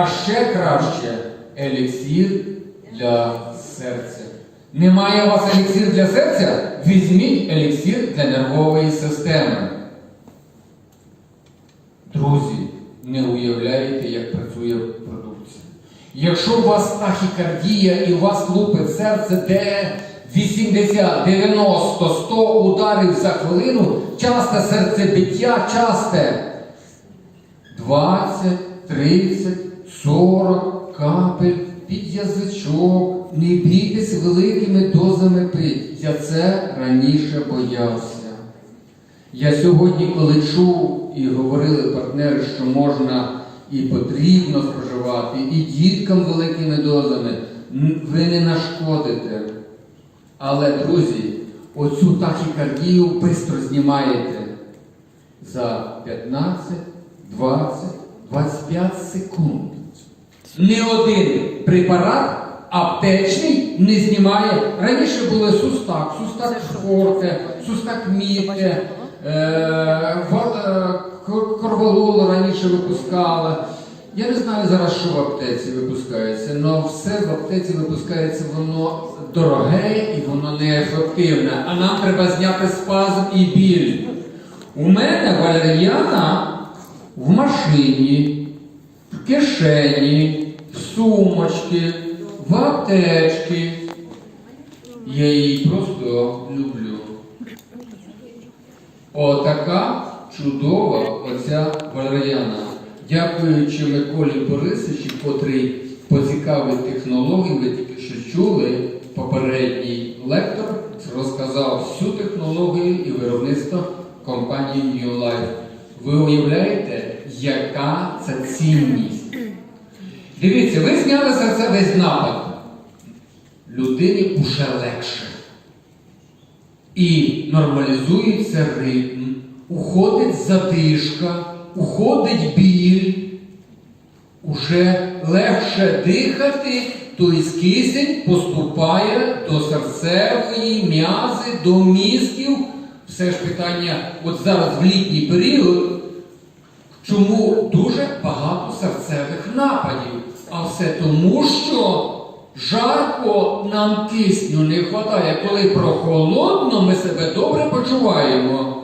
А ще краще еліксир для серця. Немає у вас еліксир для серця? Візьміть еліксир для нервової системи. Друзі, не уявляєте, як працює продукція. Якщо у вас тахікардія і у вас лупить серце, де 80, 90, 100 ударів за хвилину, часте серцебиття, часте 20, 30, 40 капель під язичок. Не бійтесь великими дозами пить. Я це раніше боявся. Я сьогодні, коли чув і говорили партнери, що можна і потрібно споживати, і діткам великими дозами, ви не нашкодите. Але, друзі, оцю тахікардію швидко знімаєте за 15, 20, 25 секунд. Ні один препарат аптечний не знімає. Раніше були сустак, сустак форте, сустак міте, е, е, кор- корвалол раніше випускали. Я не знаю зараз, що в аптеці випускається, але все в аптеці випускається, воно дороге і воно неефективне. А нам треба зняти спазм і біль. У мене валер'яна в машині, в кишені, в сумочці, в аптечці. Я її просто люблю. Отака чудова оця валер'яна. Дякуючи Миколі Борисовичу, котрий поцікавив технології, ви тільки що чули, попередній лектор розказав всю технологію і виробництво компанії New Life. Ви уявляєте, яка це цінність? Дивіться, ви зняли серцевий напад. Людині уже легше. І нормалізується ритм, уходить задишка, уходить біль, уже легше дихати, тобто кисень поступає до серцевої м'язи, до мізків. Все ж питання, от зараз в літній період, чому дуже багато серцевих нападів? А все тому, що жарко нам кисню не вистачає. Коли прохолодно, ми себе добре почуваємо.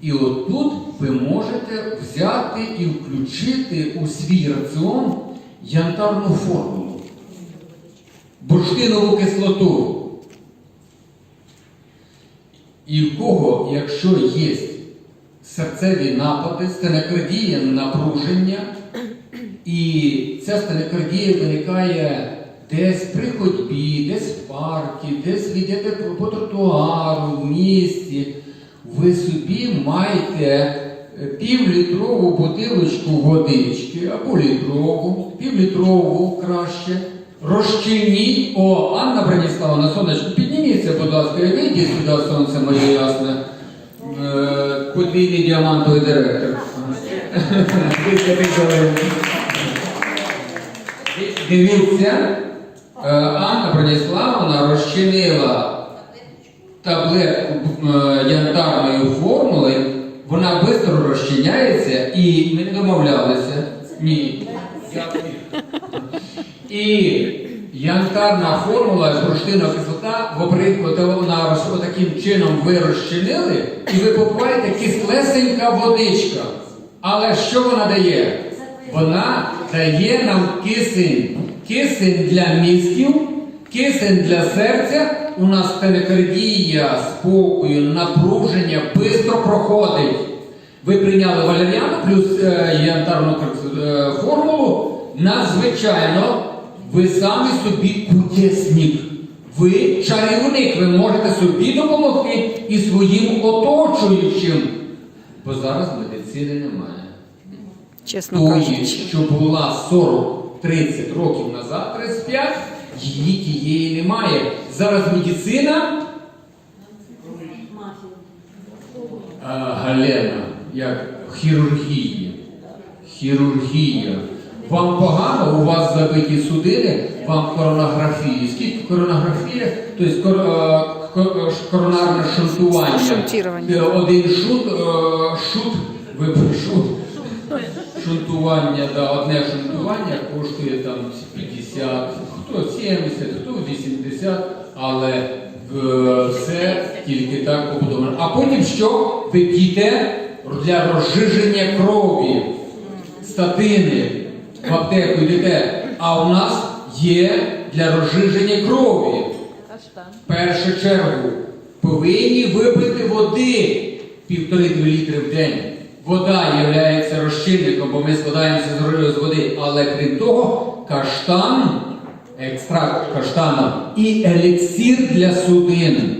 І отут ви можете взяти і включити у свій раціон янтарну формулу, бурштинову кислоту. І в кого, якщо є серцеві напади, стенокардія, напруження, і ця стенокардія виникає десь при ходьбі, десь в парку, десь йдете по тротуару, в місті, ви собі маєте е, півлітрову бутилочку водички або літрову, півлітрову краще. Розчиніть. О, Анна Браніславовна, сонечко, підніміться, будь ласка, і вийдіть сюди, сонце моє ясне. Е, Подвійний діамантовий директор. Дивіться, е, Анна Броніславовна розчинила таблетку е, янтарної формули, вона швидко розчиняється і ми не домовлялися. Ні. І янтарна формула, бурштинова кислота, в то вона таким чином ви розчинили, і ви попиваєте кислесенька водичка. Але що вона дає? Вона дає нам кисень. Кисень для мізків, кисень для серця. У нас перикардія, спокою, напруження швидко проходить. Ви прийняли валеріану плюс е, янтарну е, формулу. Надзвичайно, ви самі собі кутєсник. Ви чарівник, ви можете собі допомогти і своїм оточуючим. Бо зараз медицини немає. чесно Тої, кажучи. що була 40-30 років назад, 35, її тієї немає. Зараз медицина. А, Галена, як хірургія. Хірургія. Вам погано, у вас забиті судини, вам коронографії. Скільки коронографія? Тобто е, е, коронарне шунтування. Шунтування. Е, Один шут, шут, вибір шут. шунтування, да, одне шунтування коштує там 50, хто 70, хто 80, але все тільки так побудовано. А потім що? Ви п'єте для розжиження крові, статини в аптеку йдете. А у нас є для розжиження крові. В першу чергу повинні випити води півтори-дві літри в день. Вода є розчинником, бо ми складаємося з води. Але крім того, каштан, екстракт каштана і еліксир для судин.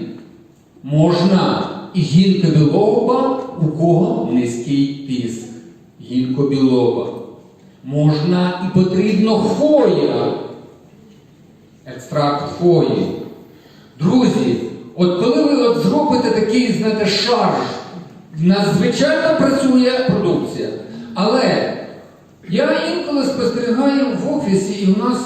Можна і гінкобілоба, у кого низький тиск. Гінкобілоба. Можна і потрібно хвоя. Екстракт хвої. Друзі, от коли ви от зробите такий, знаєте, шарж, надзвичайно працює продукція. Але я інколи спостерігаю в офісі, і у нас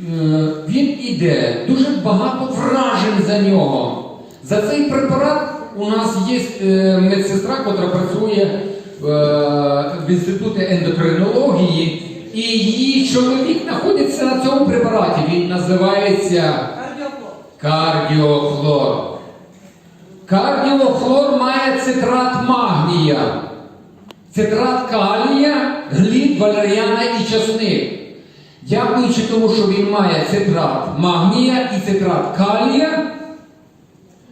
е, він іде, дуже багато вражень за нього. За цей препарат у нас є е, медсестра, яка працює в інституті ендокринології, і її чоловік знаходиться на цьому препараті. Він називається Кардіохлор. Кардіохлор має цитрат магнія, цитрат калія, глід, валеріана і часник. Дякуючи тому, що він має цитрат магнія і цитрат калія,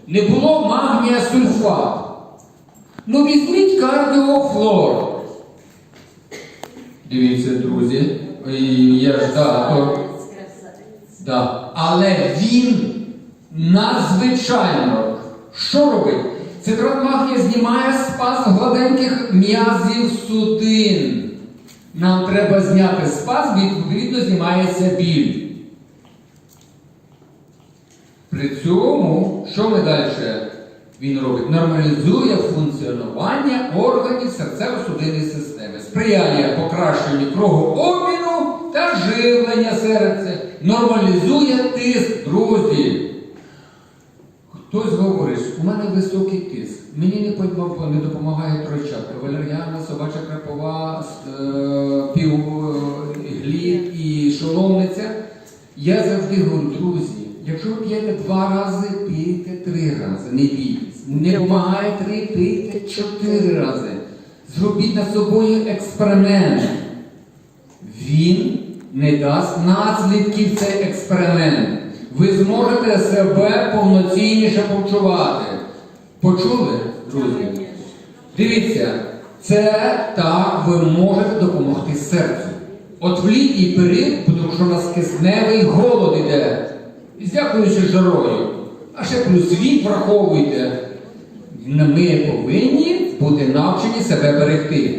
не було магнія сульфат. Ну візьміть кардіохлор. Дивіться, друзі. Я ж да, то Да. Але він надзвичайно що робить? Цитрат магнія знімає спаз гладеньких м'язів судин. Нам треба зняти спаз, відповідно знімається біль. При цьому, що ми далі він робить? Нормалізує функціонування органів серцево-судинної системи, сприяє покращенню кровообміну та живлення серця, нормалізує тиск, друзі. Хтось говорить, у мене високий тиск, мені не допомагає тройчатка, валеріана, собача крапова, е, півглід і шоломниця. Я завжди говорю, друзі, якщо ви п'єте два рази, пийте три рази, не бійтесь. Не пийте чотири рази. Зробіть над собою експеримент. Він не дасть наслідків цей експеримент. Ви зможете себе повноцінніше почувати. Почули, друзі? Дивіться, це так ви можете допомогти серцю. От в літній період, тому що у нас кисневий голод іде, і дякуючи жарою. А ще плюс вік враховуйте. Ми повинні бути навчені себе берегти.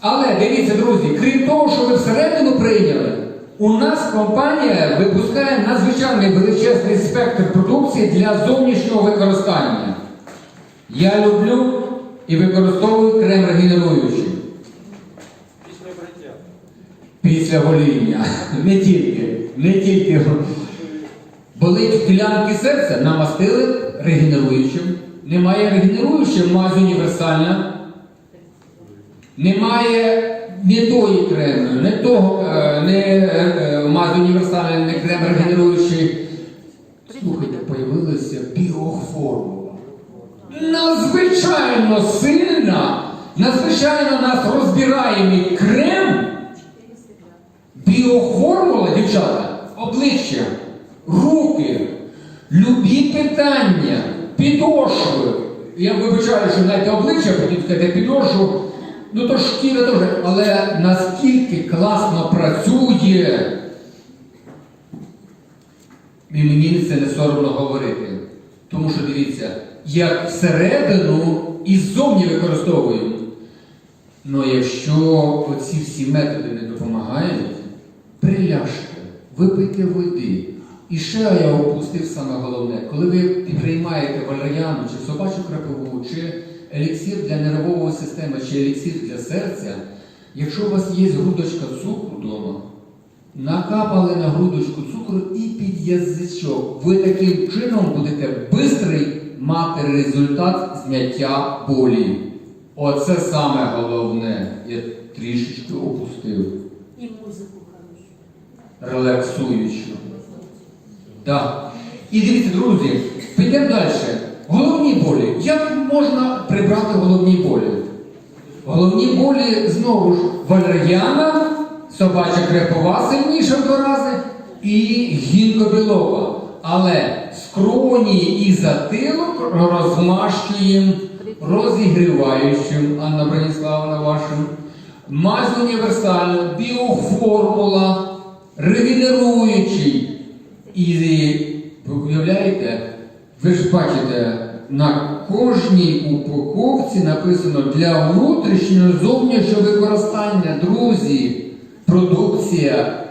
Але дивіться, друзі, крім того, що ви всередину прийняли, у нас компанія випускає надзвичайний величезний спектр продукції для зовнішнього використання. Я люблю і використовую крем регенеруючий Після бриття. після гоління. Не тільки, не тільки. Болить ділянки серця, намастили регенеруючим. Немає регенеруючим, мазь універсальна. Немає не тої креми, не того, е, не е, е, мазь універсальна, не крем регенеруючий. Слухайте, появилася біоформула. Надзвичайно сильна, надзвичайно нас розбираємий крем. Біоформула, дівчата, обличчя, руки, любі питання, підошви. Я вибачаю, що знаєте обличчя, потім сказати підошву. Ну то шкіра теж, але наскільки класно працює. І мені це не соромно говорити. Тому що дивіться, як всередину і ззовні використовуємо. Ну якщо оці всі методи не допомагають, приляжте, випийте води. І ще я опустив саме головне, коли ви приймаєте валеріану, чи собачу крапову, чи еліксир для нервової системи, чи еліксир для серця, якщо у вас є грудочка цукру вдома, накапали на грудочку цукру і під язичок. Ви таким чином будете швидкий мати результат зняття болі. Оце саме головне. Я трішечки опустив. І музику хорошу. Релаксуючу. Так. І дивіться, друзі, підемо далі. Головні болі. Як можна прибрати головні болі? Головні болі знову ж валер'яна, собача крепова сильніша в два рази і гінкобілова. Але скроні і затилок розмащуємо розігріваючим, Анна Браніславовна вашим. Мазь універсальна, біоформула, регенеруючий. І ви уявляєте, ви ж бачите, на кожній упаковці написано для внутрішнього зовнішнього використання, друзі, продукція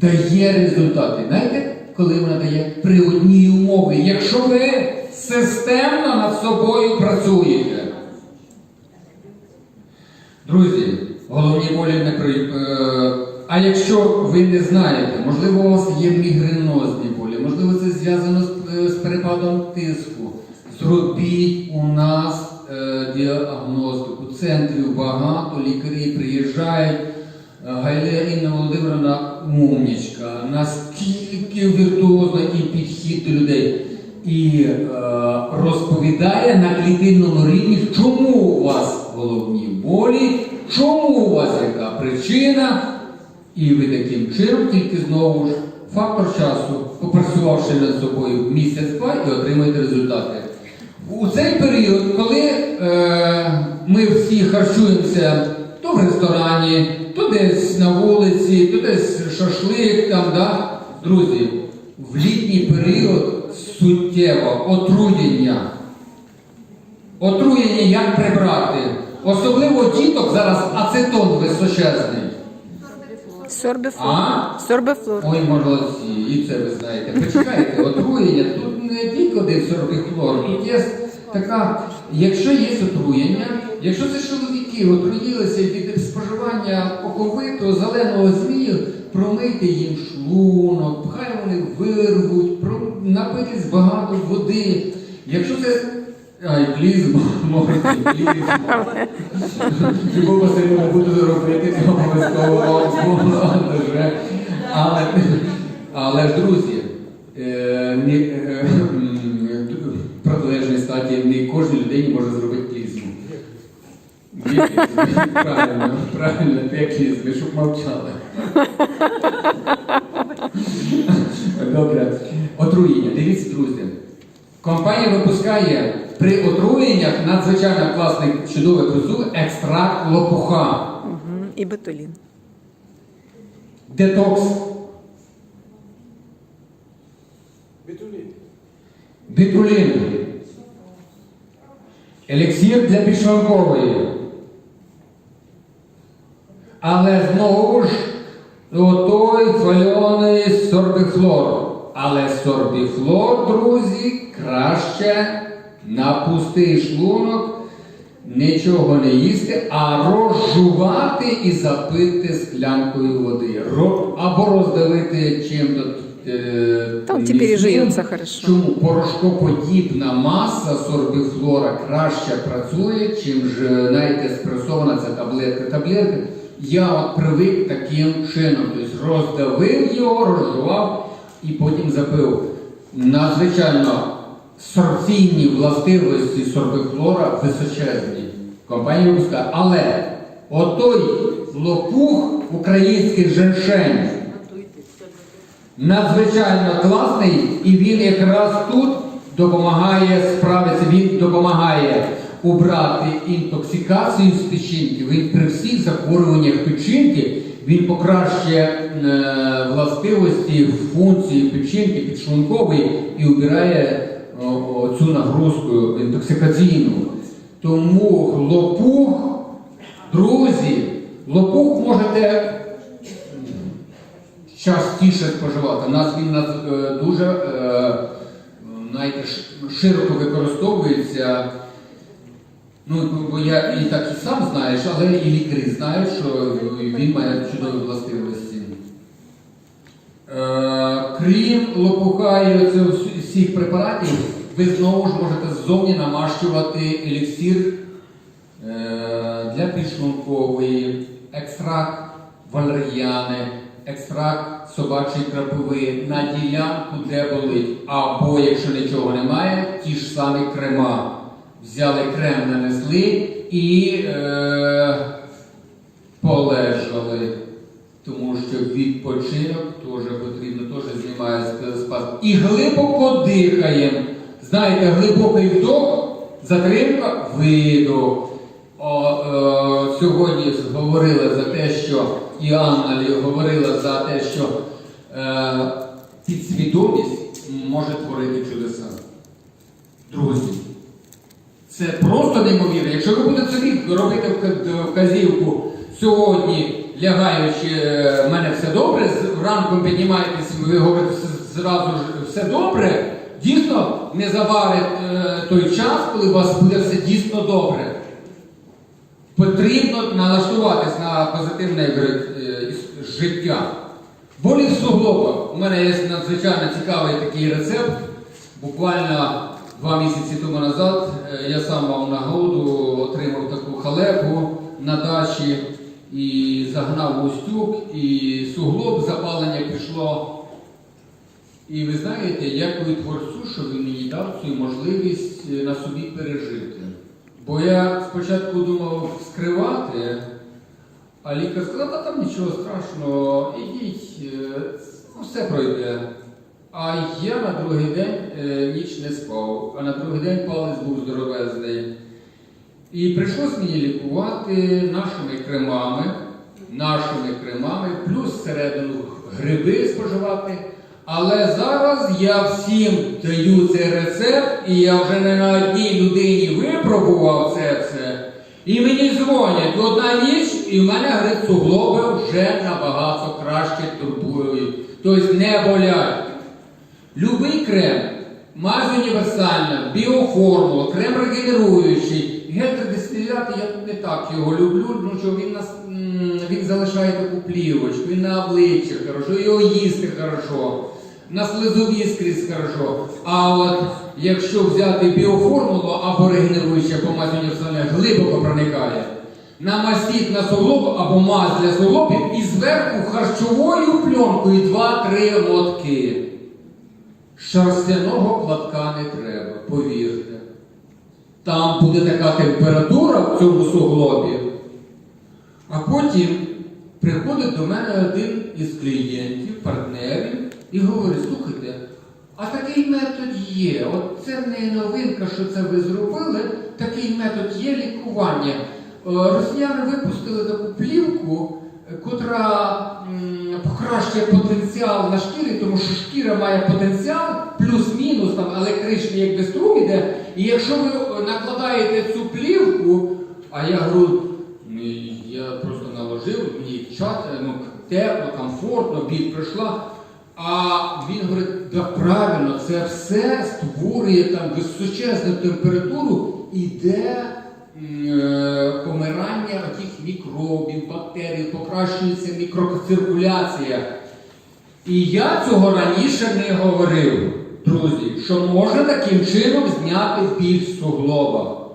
дає результати. Знаєте, коли вона дає при одній умові, якщо ви системно над собою працюєте. Друзі, головні болі не при. А якщо ви не знаєте, можливо, у вас є мігренозні болі, можливо, це зв'язано з, е, з перепадом тиску. Зробіть у нас е, діагностику. Центрів багато, лікарі приїжджають. Е, Гайля Інна Володимировна умнічка, наскільки віртуозно і підхід до людей. І е, розповідає на клітинному рівні, чому у вас головні болі, чому у вас яка причина. І ви таким чином тільки знову ж фактор часу, попрацювавши над собою місяць-два і отримаєте результати. У цей період, коли е, ми всі харчуємося то в ресторані, то десь на вулиці, то десь шашлик там, да? друзі, в літній період суттєво отруєння. Отруєння як прибрати? Особливо діток зараз ацетон височезний. Сорбифлор. А? Сорбифлор. Ой, молодці, і це ви знаєте. Почекайте, отруєння, тут не тільки один сорбіхлор, тут є така, якщо є отруєння, якщо це чоловіки отруїлися від споживання оковитого зеленого змію, промийте їм шлунок, хай вони вирвуть, напитись багато води. Якщо це. Ай, клізма, можете, клізма. Любов Васильівна буду робити це обов'язково дуже. Але, але ж, друзі, е, не, е, протилежній статі не кожній людині може зробити клізму. Правильно, правильно, те клізми, щоб мовчали. Добре. Отруєння. Дивіться, друзі. Компанія випускає при отруєннях надзвичайно класний чудовий продукт екстракт лопуха. Мгм. І ботулін. Детокс. Бетулін. Бітулін. Еліксір для підшлункової. Але знову ж отой хвальоний сорбіфлор. Але сорбіфлор, друзі, краще на пустий шлунок нічого не їсти, а розжувати і запити склянкою води. Або роздавити чим-то. е, Там міцним. теперь хорошо. Чому порошкоподібна маса сорбіфлора краще працює, чим ж знаєте, спресована ця таблетка. Таблетка я от привик таким чином. Тобто роздавив його, розжував і потім запив. Надзвичайно сорбційні властивості сорбіфлора височезні. Компанія випускає. Але отой лопух український женшень надзвичайно класний, і він якраз тут допомагає справитися, він допомагає убрати інтоксикацію з печінки. Він при всіх захворюваннях печінки він покращує е, властивості, функції печінки підшлункової і убирає цю нагрузку інтоксикаційну. Тому лопух, друзі, лопух можете частіше споживати. У нас він е, дуже е, знаєте, широко використовується. Ну, бо я і так і сам знаєш, але і лікарі знають, що він має чудові властивості. Е, крім лопуха і оце всіх препаратів, ви знову ж можете ззовні намащувати еліксир е, для підшлункової, екстракт валер'яни, екстракт собачої крапиви на ділянку, де болить. Або, якщо нічого немає, ті ж самі крема. Взяли крем, нанесли і е, полежали. Тому що відпочинок теж потрібно, теж знімає сп- спазм. І глибоко дихаємо. Знаєте, глибокий вдох, затримка, видох. О, е, сьогодні говорили за те, що і говорила за те, що е, підсвідомість може творити чудеса. Друзі, це просто неймовірно. Якщо ви будете собі робити вказівку сьогодні, лягаючи, е, в мене все добре, ранком піднімаєтесь, ви говорите зразу ж все добре, дійсно не заварить е, той час, коли у вас буде все дійсно добре. Потрібно налаштуватись на позитивне життя. Болі в. У мене є надзвичайно цікавий такий рецепт. Буквально два місяці тому назад е, я сам мав нагоду, отримав таку халепу на дачі і загнав в устюг, і суглоб запалення пішло. І ви знаєте, дякую творцю, що він мені дав цю можливість е, на собі пережити. Бо я спочатку думав скривати, а лікар сказав, та там нічого страшного, ідіть, е, ну, все пройде. А я на другий день е, ніч не спав, а на другий день палець був здоровезний. І прийшлось мені лікувати нашими кремами, нашими кремами, плюс всередину гриби споживати. Але зараз я всім даю цей рецепт, і я вже не на одній людині випробував це все. І мені дзвонять одна ніч, і в мене говорить, суглоби вже набагато краще турбують. Тобто не болять. Любий крем, мазь універсальна, біоформула, крем регенеруючий, гель-дистилят, я не так його люблю, ну що він нас він залишає таку плівочку, він на обличчя хорошо, його їсти хорошо, на слизові скрізь хорошо. А от якщо взяти біоформулу або регенеруючу, або мазь універсальна, глибоко проникає. Намастіть на суглоб або мазь для суглобів і зверху харчовою пленкою 2-3 лотки. Шерстяного платка не треба, повірте. Там буде така температура в цьому суглобі. А потім приходить до мене один із клієнтів, партнерів, і говорить, слухайте, а такий метод є. От це не новинка, що це ви зробили. Такий метод є лікування. Е, Росіяни випустили таку плівку, котра покращує потенціал на шкірі, тому що шкіра має потенціал, плюс-мінус, там електричний якби струм іде. І якщо ви е, накладаєте цю плівку, а я говорю, я просто наложив, мені чат, ну, тепло, комфортно, біль пройшла. А він говорить, да правильно, це все створює там височезну температуру, іде е, помирання тих мікробів, бактерій, покращується мікроциркуляція. І я цього раніше не говорив, друзі, що можна таким чином зняти біль з суглоба.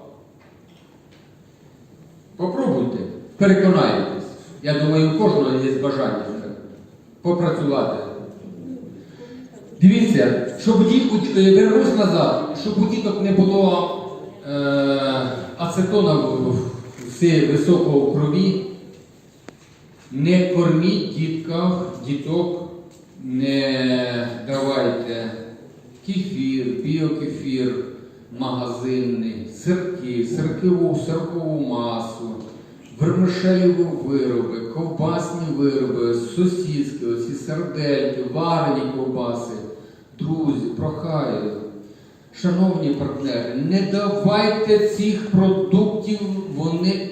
Попробуйте, переконайтесь. Я думаю, у кожного є бажання попрацювати. Дивіться, щоб дітку е, вернусь назад, щоб у діток не було е, ацетона в, в, в крові, не корміть діткам, діток, не давайте кефір, біокефір магазинний, сирки, сиркову, сиркову масу, вермишелеві вироби, ковбасні вироби, сосиски, оці сердельки, варені ковбаси. Друзі, прохаю, шановні партнери, не давайте цих продуктів, вони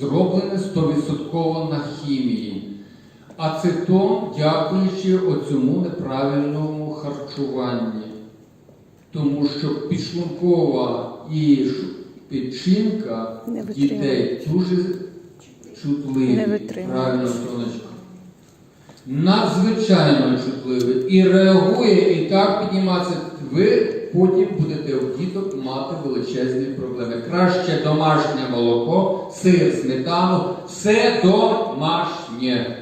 зроблені 100% на хімії. Ацетон, дякуючи оцьому неправильному харчуванні. Тому що підшлункова і печінка дітей дуже чутливі. Не. Правильно, сонечко. Надзвичайно чутливі. І реагує, і так піднімається. Ви потім будете у діток мати величезні проблеми. Краще домашнє молоко, сир, сметану, все домашнє.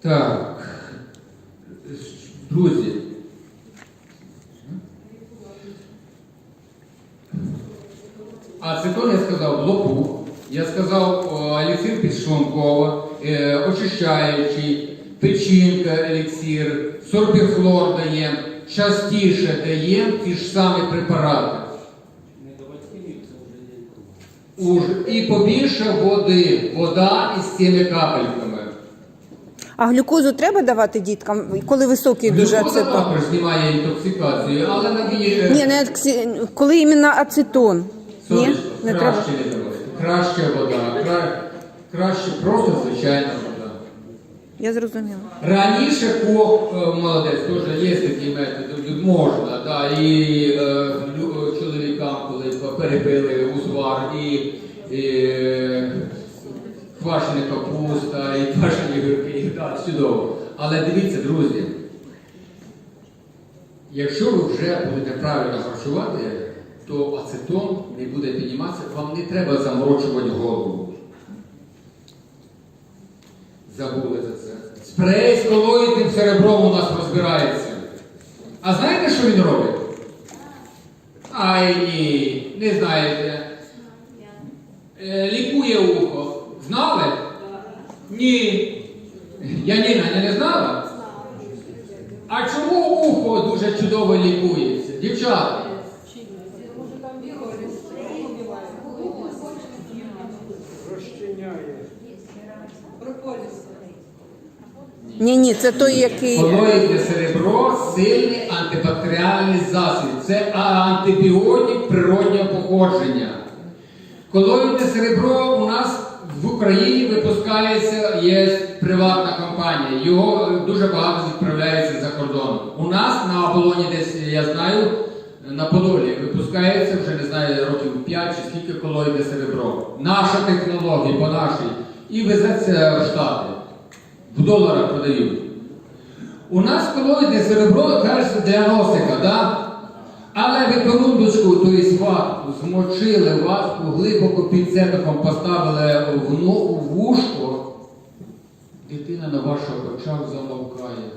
Так, друзі. Ацетон я сказав лопух, я сказав еліксир підшлункова, е, очищаючий, печінка еліксир, сорбіфлор даємо, частіше даємо ті ж самі препарати. Уж, і побільше води, вода із цими капельками. А глюкозу треба давати діткам, коли високий дуже Глюкоза ацетон? також знімає інтоксикацію, але надії. Ні, не аксі- коли іменно ацетон. Ні, Сонечко, не треба. краще не давати. Краще вода, кра... краще просто звичайна вода. Я зрозуміла. Раніше кох е, молодець, теж є такі методи, можна, да, і е, чоловікам, коли перебили узвар, і, і е, квашена капуста, і квашені гірки, да, чудово. Але дивіться, друзі, якщо ви вже будете правильно харчувати, то ацетон не буде підніматися, вам не треба заморочувати голову. Забули це. Колоїдним серебром у нас розбирається. А знаєте, що він робить? Ай ні, не знаєте. Е, лікує ухо. Знали? Ні. Яніна, не, не знала? А чому ухо дуже чудово лікується? Дівчата? Розчиняє. Ні, ні, це той, який. Колоїдне серебро сильний антибактеріальний засіб. Це антибіотик природнього походження. Колоїдне серебро у нас в Україні випускається, є приватна компанія. Його дуже багато відправляється за кордон. У нас на оболоні десь, я знаю, на Подолі випускається вже не знаю років 5 чи скільки колоїдне серебро. Наша технологія по нашій. І везеться в Штати. В доларах продають. У нас колоїдне серебро кажеться для носика, да? але ви корундочку, тобто ватку, змочили ватку, глибоко пінцетиком поставили в, но- вушко, дитина на ваших очах замовкає.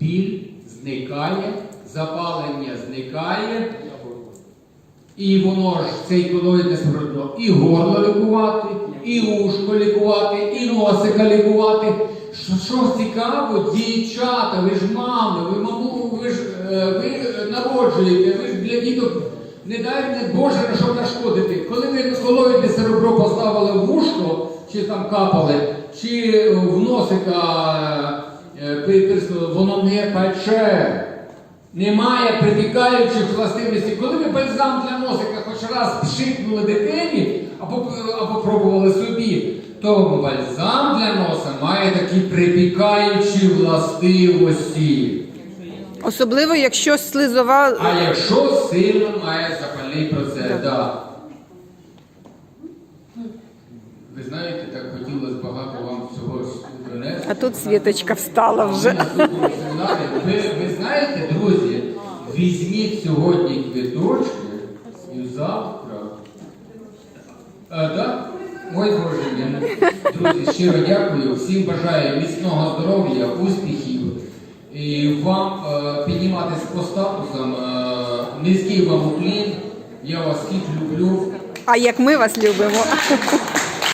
Біль зникає, запалення зникає, і воно ж цей колоїдне серебро і горло лікувати, і ушко лікувати, і носика лікувати. Що, що цікаво, дівчата, ви ж мами, ви маму, ви ж е, ви народжуєте, ви ж для діток не дай не Боже на що нашкодити. Коли ви колоїдне серебро поставили в ушко, чи там капали, чи в носика е, воно не пече. Немає притікаючих властивостей. Коли ви бальзам для носика хоч раз пшикнули дитині або, або пробували собі, то бальзам для носа має такі припікаючі властивості. Особливо, якщо слизова. А якщо сильно має запальний процес, Так. да. Ви знаєте, так хотілося багато вам всього принести. А тут Світочка встала вже. Ви, ви знаєте, друзі, візьміть сьогодні квіточки і завтра. А, так? Ой, Боже мій. Друзі, щиро дякую. Всім бажаю міцного здоров'я, успіхів. І вам е, підніматися по статусам. Е, низький вам уклін. Я вас всіх люблю. А як ми вас любимо.